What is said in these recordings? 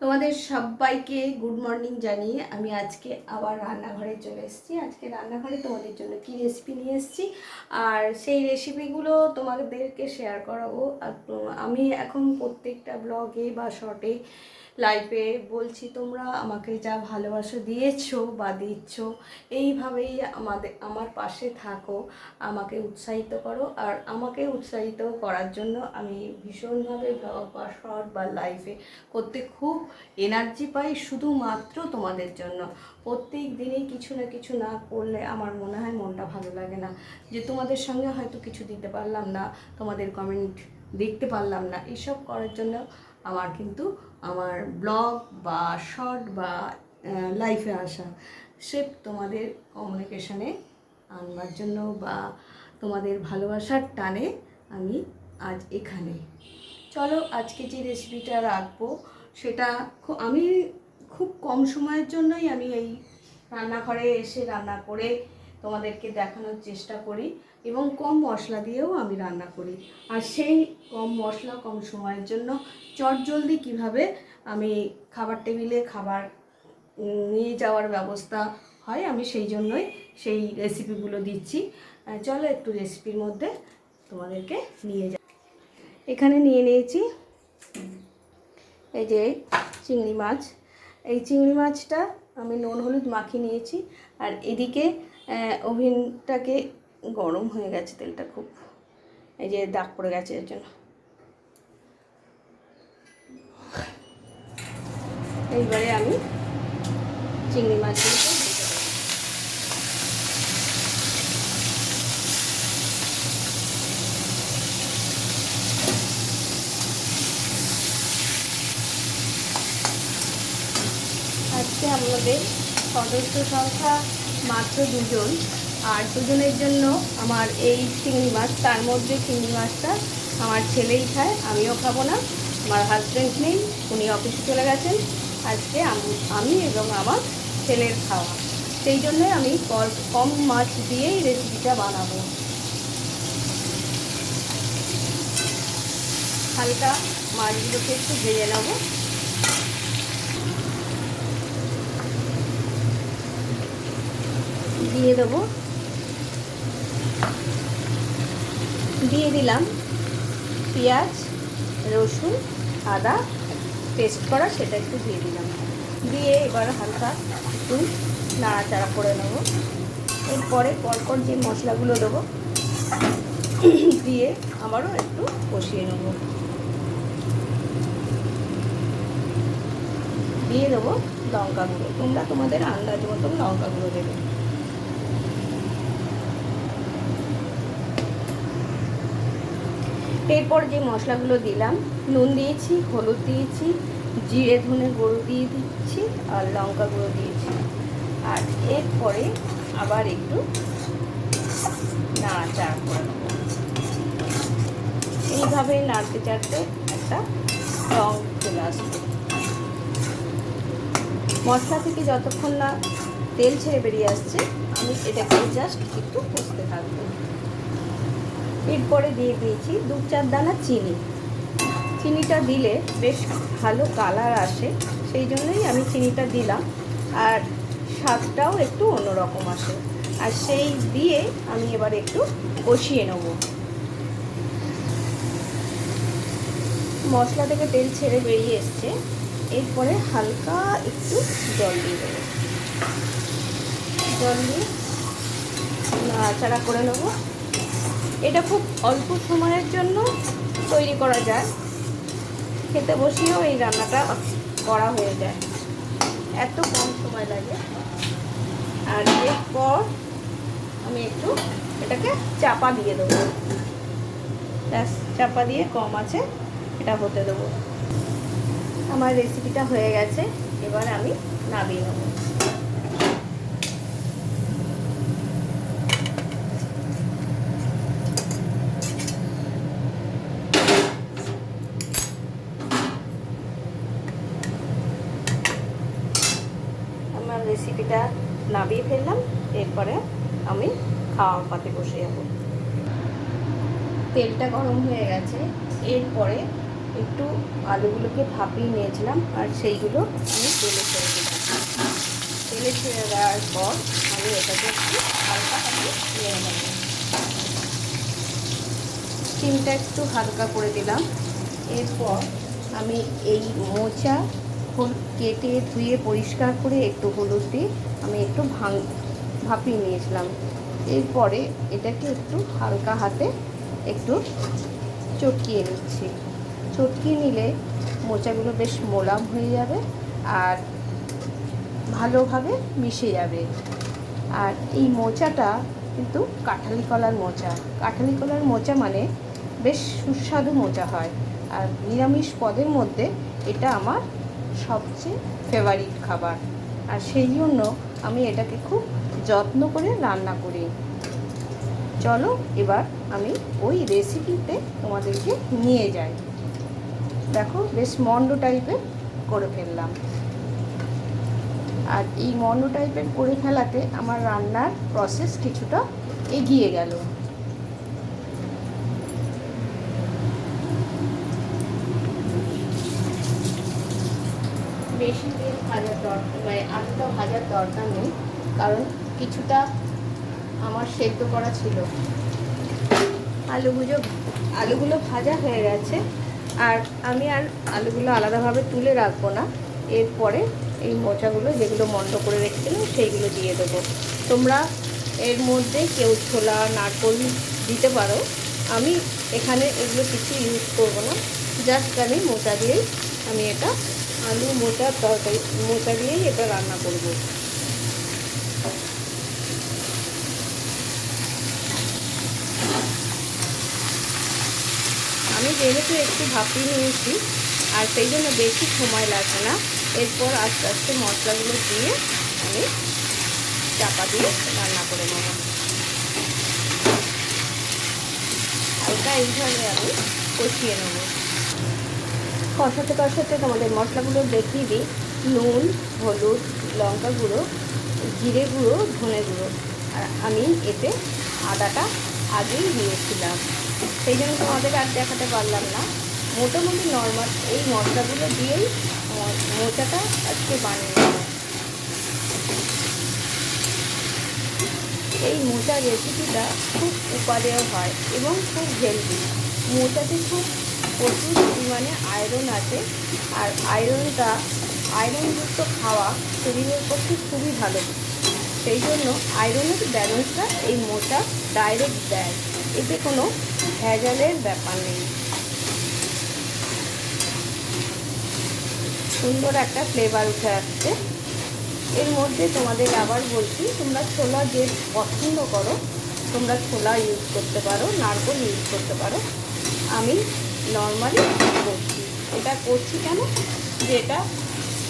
তোমাদের সবাইকে good morning জানিয়ে আমি আজকে আবার রান্নাঘরে চলে এসেছি। আজকে রান্নাঘরে তোমাদের জন্য কি রেসিপি নিয়ে এসেছি? আর সেই রেসিপিগুলো তোমাদেরকে শেয়ার করাবো। আর আমি এখন প্রত্যেকটা ব্লগে বা শর্টে লাইভে বলছি, তোমরা আমাকে যা ভালোবাসা দিয়েছ বা দিচ্ছ, এইভাবেই আমাদের, আমার পাশে থাকো, আমাকে উৎসাহিত করো। আর আমাকে উৎসাহিত করার জন্য আমি ভীষণভাবে ব্লগ বা শর্ট বা লাইভে করতে খুব এনার্জি পাই, শুধুমাত্র তোমাদের জন্য। প্রত্যেক দিনই কিছু না কিছু না করলে আমার মনে হয় মনটা ভালো লাগে না। যে তোমাদের সঙ্গে হয়তো কিছু দিতে পারলাম না, তোমাদের কমেন্ট দেখতে পারলাম না, এসব করার জন্য আমার কিন্তু আমার ব্লগ বা শর্ট বা লাইফে আসা। সে তোমাদের কমিউনিকেশানে আনবার জন্য বা তোমাদের ভালোবাসার টানে আমি আজ এখানে। চলো আজকে যে রেসিপিটা রাখব, সেটা আমি খুব কম সময়ের জন্যই আমি এই রান্নাঘরে এসে রান্না করে তোমাদেরকে দেখানোর চেষ্টা করি। এবং কম মশলা দিয়েও আমি রান্না করি। আর সেই কম মশলা, কম সময়ের জন্য চটজলদি কীভাবে আমি খাবার টেবিলে খাবার নিয়ে যাওয়ার ব্যবস্থা হয়, আমি সেই জন্যই সেই রেসিপিগুলো দিচ্ছি। চলো একটু রেসিপির মধ্যে তোমাদেরকে নিয়ে যা এখানে নিয়ে নিয়েছি এই যে চিংড়ি মাছ। এই চিংড়ি মাছটা আমি নুন, হলুদ মাখিয়ে নিয়েছি। আর এদিকে ওভেনটাকে গরম হয়ে গেছে তেলটা খুব। এই যে দাগ পড়ে গেছে, এর জন্য। এইবারে আমি চিংড়ি ভেজে আজকে আমাদের সদস্য সংখ্যা মাত্র দুজন। আর দুজনের জন্য আমার এই চিংড়ি মাছ, তার মধ্যে চিংড়ি মাছটা আমার ছেলেই খায়, আমিও খাব না। আমার হাজব্যান্ড নেই, উনি অফিসে চলে গেছেন। আজকে আম- এবং আমার ছেলের খাওয়া। সেই জন্যই আমি কম মাছ দিয়েই রেসিপিটা বানাবো। হালকা মাছগুলোকে একটু ভেজে নেব। দিয়ে দেবো। দিয়ে দিলাম পেঁয়াজ, রসুন, আদা, পেস্ট করা, সেটা একটু দিয়ে দিলাম। দিয়ে এবার হালকা একটু নাড়াচাড়া করে নেব। এরপরে পরপর যে মশলাগুলো দেবো, দিয়ে আবারও একটু কষিয়ে নেব। দিয়ে দেবো লঙ্কা গুঁড়ো তোমরা তোমাদের আন্দাজ মতন লঙ্কা গুঁড়ো দেবে। এরপর যে মশলাগুলো দিলাম, নুন দিয়েছি, হলুদ দিয়েছি, জিরে, ধনে গুঁড়ো দিয়ে দিচ্ছি আর লঙ্কা গুঁড়ো দিয়েছি। আর এরপরে আবার একটু নাড়াচাড়া করে নেব। এইভাবে নাড়তে চাড়তে একটা রং চলে আসবে। মশলা থেকে যতক্ষণ না তেল ছেড়ে বেরিয়ে আসছে, আমি এটাকে জাস্ট একটু কষতে থাকব। এরপরে দিয়ে দিয়েছি দু চার দানা চিনি। চিনিটা দিলে বেশ ভালো কালার আসে, সেই জন্যই আমি চিনিটা দিলাম। আর স্বাদটাও একটু অন্যরকম আসে। আর সেই দিয়ে আমি এবার একটু কষিয়ে নেব। মশলা থেকে তেল ছেড়ে বেরিয়ে এসছে। এরপরে হালকা একটু জল দিয়ে দেবো। জল দিয়ে নাড়াচাড়া করে নেব। এটা খুব অল্প সময়ের জন্য তৈরি করা যায়। খেতে বসিয়েও এই রান্নাটা করা হয়ে যায়। এত কম সময় লাগে। আর এরপর আমি একটু এটাকে চাপা দিয়ে দেবো। ব্যাস, চাপা দিয়ে কম আছে, এটা হতে দেবো। আমার রেসিপিটা হয়ে গেছে, এবার আমি নামিয়ে নেব আমার রেসিপিটা নামিয়ে ফেললাম এরপরে আমি খাওয়ার পাতে বসে যাব। তেলটা গরম হয়ে গেছে। এরপরে একটু আলুগুলোকে ভাপিয়ে নিয়েছিলাম আর সেইগুলো আমি তেলে ছেড়ে দিলাম। তেলে ছেড়ে দেওয়ার পর আমি এটাকে একটু হালকা হাতে নিয়ে নেব। স্টিমটা একটু হালকা করে দিলাম। এরপর আমি এই মোচা কেটে ধুয়ে পরিষ্কার করে একটু হলুদ দিয়ে আমি একটু ভাঙ ভাপিয়ে নিয়েছিলাম। এরপরে এটাকে একটু হালকা হাতে একটু চটকিয়ে নিচ্ছি। চটকিয়ে নিলে মোচাগুলো বেশ মোলাম হয়ে যাবে আর ভালোভাবে মিশে যাবে। আর এই মোচাটা কিন্তু কাঁঠালি কলার মোচা। কাঁঠালি কলার মোচা মানে বেশ সুস্বাদু মোচা হয়। আর নিরামিষ পদের মধ্যে এটা আমার সবচেয়ে ফেভারিট খাবার। আর সেই জন্য আমি এটাকে খুব যত্ন করে রান্না করি। চলো, এবার আমি ওই রেসিপিতে তোমাদেরকে নিয়ে যাই। দেখো, বেশ মন্ড টাইপের করে ফেললাম। আর এই মন্ড টাইপের করে ফেলাতে আমার রান্নার প্রসেস কিছুটা এগিয়ে গেল। বেশি তেল ভাজার দরকার মানে আলুটা ভাজার দরকার নেই, কারণ কিছুটা আমার সেদ্ধ করা ছিল। আলুগুলো আলুগুলো ভাজা হয়ে গেছে। আর আমি আর আলুগুলো আলাদাভাবে তুলে রাখব না। এরপরে এই মোচাগুলো যেগুলো মন্ড করে রেখেছিলাম, সেইগুলো দিয়ে দেবো। তোমরা এর মধ্যে কেউ ছোলা, নারকল দিতে পারো। আমি এখানে এগুলো কিছু ইউজ করব না। জাস্ট আমি মোচা দিয়েই আমি এটা, আলু মোচার তরকারি, মোচা দিয়েই এটা রান্না করব আমি যেহেতু একটু ভাপিয়ে নিয়েছি, আর সেই জন্য বেশি সময় লাগবে না। এরপর আস্তে আস্তে মশলাগুলো দিয়ে আমি চাপা দিয়ে রান্না করে নেব। হালকা এইভাবে আমি কষিয়ে নেব। কষাতে কষাতে তোমাদের মশলাগুলো দেখিয়ে দিই। নুন, হলুদ, লঙ্কা গুঁড়ো, জিরে গুঁড়ো, ধনে গুঁড়ো। আর আমি এতে আদাটা আগেই দিয়েছিলাম। সেই জন্য তোমাদের আর দেখাতে পারলাম না। মোটামুটি নর্মাল এই মশলাগুলো দিয়েই মোচাটা আজকে বানিয়ে এই মোচার রেসিপিটা খুব উপাদেয় হয় এবং খুব হেলদি মোচাতে খুব প্রচুর পরিমাণে আয়রন আছে আর আয়রনটা আয়রনযুক্ত খাওয়া শরীরের পক্ষে খুবই ভালো। সেই জন্য আয়রনের ব্যালেন্সটা এই মোচা ডাইরেক্ট দেয়। এতে কোনো ভেজালের ব্যাপার নেই। সুন্দর একটা ফ্লেভার উঠে আসছে। এর মধ্যে তোমাদের আবার বলছি, তোমরা ছোলা যে পছন্দ করো, তোমরা ছোলা ইউজ করতে পারো, নারকল ইউজ করতে পারো। আমি নর্মালি করছি। এটা করছি কেন? যে এটা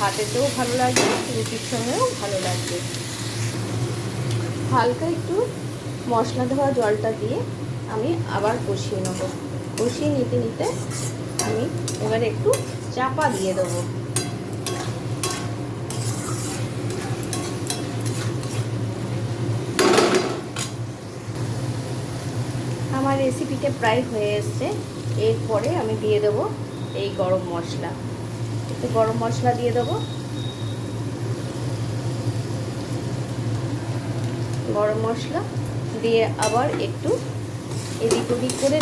ভাতেতেও ভালো লাগবে, রুটির সঙ্গেও ভালো লাগবে। হালকা একটু মশলা ধোয়া জলটা দিয়ে আমি আবার কষিয়ে নেব। কষিয়ে নিতে নিতে আমি এবারে একটু চাপা দিয়ে দেবো। আমার রেসিপিটা প্রায় হয়ে এসছে। এরপরে আমি দিয়ে দেব এই গরম মশলা। একটু গরম মশলা দিয়ে দেবো। গরম মশলা দিয়ে আবার একটু এদিক ওদিক করে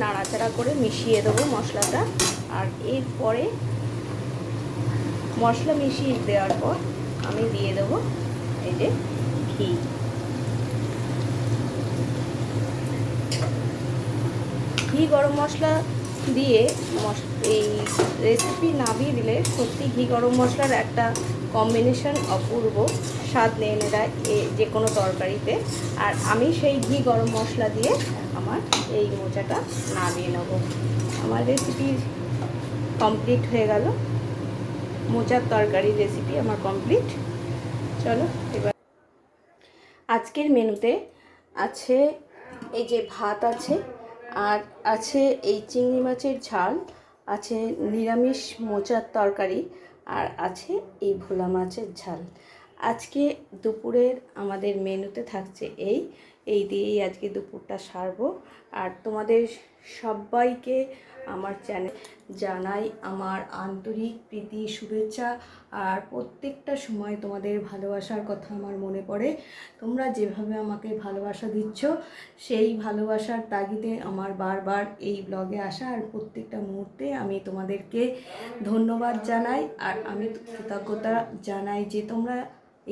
নাড়াচাড়া করে মিশিয়ে দেবো মশলাটা। আর এরপরে মশলা মিশিয়ে দেওয়ার পর আমি দিয়ে দেবো এই যে ঘি। ঘি গরম মশলা দিয়ে এই রেসিপি নামিয়ে দিলে সত্যি ঘি গরম মশলার একটা কম্বিনেশন অপূর্ব স্বাদ নিয়ে নেয় যে কোনো তরকারিতে। আর আমি সেই ঘি গরম মশলা দিয়ে এই মোচাটা নামিয়ে নেব। আমার রেসিপি কমপ্লিট হয়ে গেল। মোচার তরকারি রেসিপি আমার কমপ্লিট চলো, এবার আজকের মেনুতে আছে এই যে ভাত আছে, আর আছে এই চিংড়ি মাছের ঝাল, আছে নিরামিষ মোচার তরকারি, আর আছে এই ভোলা মাছের ঝাল। আজকে দুপুরের আমাদের মেনুতে থাকছে এই এই দিয়েই আজকে দুপুরটা সারবো। আর তোমাদের সবাইকে আমার চ্যানেল জানাই আমার আন্তরিক প্রীতি, শুভেচ্ছা, আর প্রত্যেকটা সময় তোমাদের ভালোবাসার কথা আমার মনে পড়ে। তোমরা যেভাবে আমাকে ভালোবাসা দিচ্ছ, সেই ভালোবাসার তাগিদে আমার বারবার এই ব্লগে আসা। আর প্রত্যেকটা মুহূর্তে আমি তোমাদেরকে ধন্যবাদ জানাই, আর আমি কৃতজ্ঞতা জানাই যে তোমরা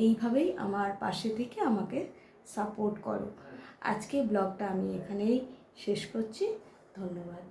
এইভাবেই আমার পাশে থেকে আমাকে সাপোর্ট করো। আজকে ব্লগটা আমি এখানেই শেষ করছি। ধন্যবাদ।